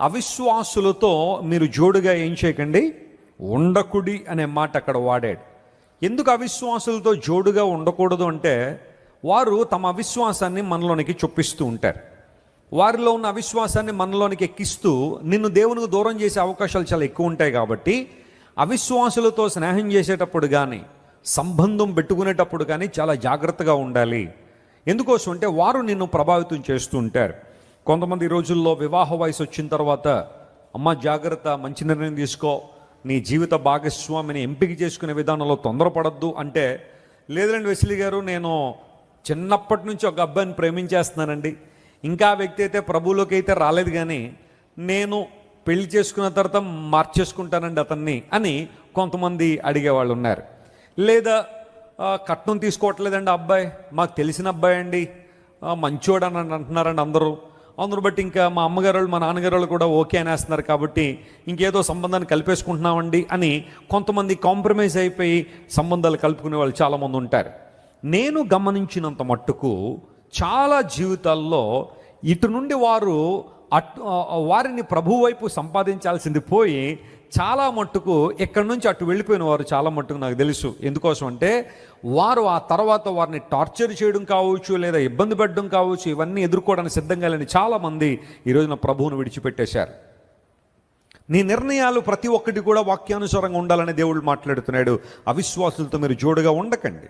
అవిశ్వాసులతో మీరు జోడుగా ఏం చేయకండి? ఉండకుడి అనే మాట అక్కడ వాడాడు. ఎందుకు అవిశ్వాసులతో జోడుగా ఉండకూడదు అంటే వారు తమ అవిశ్వాసాన్ని మనలోనికి చొప్పిస్తూ ఉంటారు. వారిలో ఉన్న అవిశ్వాసాన్ని మనలోనికి ఎక్కిస్తూ నిన్ను దేవునికి దూరం చేసే అవకాశాలు చాలా ఎక్కువ ఉంటాయి కాబట్టి అవిశ్వాసులతో స్నేహం చేసేటప్పుడు కానీ సంబంధం పెట్టుకునేటప్పుడు కానీ చాలా జాగ్రత్తగా ఉండాలి. ఎందుకోసం అంటే వారు నిన్ను ప్రభావితం చేస్తూ ఉంటారు. కొంతమంది ఈ రోజుల్లో వివాహ వయసు వచ్చిన తర్వాత అమ్మ జాగ్రత్త మంచి నిర్ణయం తీసుకో. నీ జీవిత భాగస్వామిని ఎంపిక చేసుకునే విధానంలో తొందరపడద్దు. అంటే లేదండి వెసిలి గారు నేను చిన్నప్పటి నుంచి ఒక అబ్బాయిని ప్రేమించేస్తున్నానండి. ఇంకా వ్యక్తి అయితే ప్రభువులోకి అయితే రాలేదు కానీ నేను పెళ్ళి చేసుకున్న తర్వాత మార్చేసుకుంటానండి అతన్ని అని కొంతమంది అడిగేవాళ్ళు ఉన్నారు. లేదా కట్నం తీసుకోవట్లేదండి అబ్బాయి. మాకు తెలిసిన అబ్బాయి అండి. మంచోడని అంటున్నారండి అందరూ. అందును బట్టి ఇంకా మా అమ్మగారు వాళ్ళు, మా నాన్నగారు వాళ్ళు కూడా ఓకే అనేస్తున్నారు కాబట్టి ఇంకేదో సంబంధాన్ని కలిపేసుకుంటున్నామండి అని కొంతమంది కాంప్రమైజ్ అయిపోయి సంబంధాలు కలుపుకునే వాళ్ళు చాలామంది ఉంటారు. నేను గమనించినంత మట్టుకు చాలా జీవితాల్లో ఇటు నుండి వారు అట్ వారిని ప్రభు వైపు సంపాదించాల్సింది పోయి చాలా మట్టుకు ఎక్కడి నుంచి అటు వెళ్ళిపోయిన వారు చాలా మట్టుకు నాకు తెలుసు. ఎందుకోసం అంటే వారు ఆ తర్వాత వారిని టార్చర్ చేయడం కావచ్చు లేదా ఇబ్బంది పెట్టడం కావచ్చు ఇవన్నీ ఎదుర్కోవడానికి సిద్ధంగా లేని చాలామంది ఈ రోజున ప్రభువును విడిచిపెట్టేశారు. నీ నిర్ణయాలు ప్రతి ఒక్కటి కూడా వాక్యానుసారంగా ఉండాలని దేవుడు మాట్లాడుతున్నాడు. అవిశ్వాసులతో మీరు జోడుగా ఉండకండి.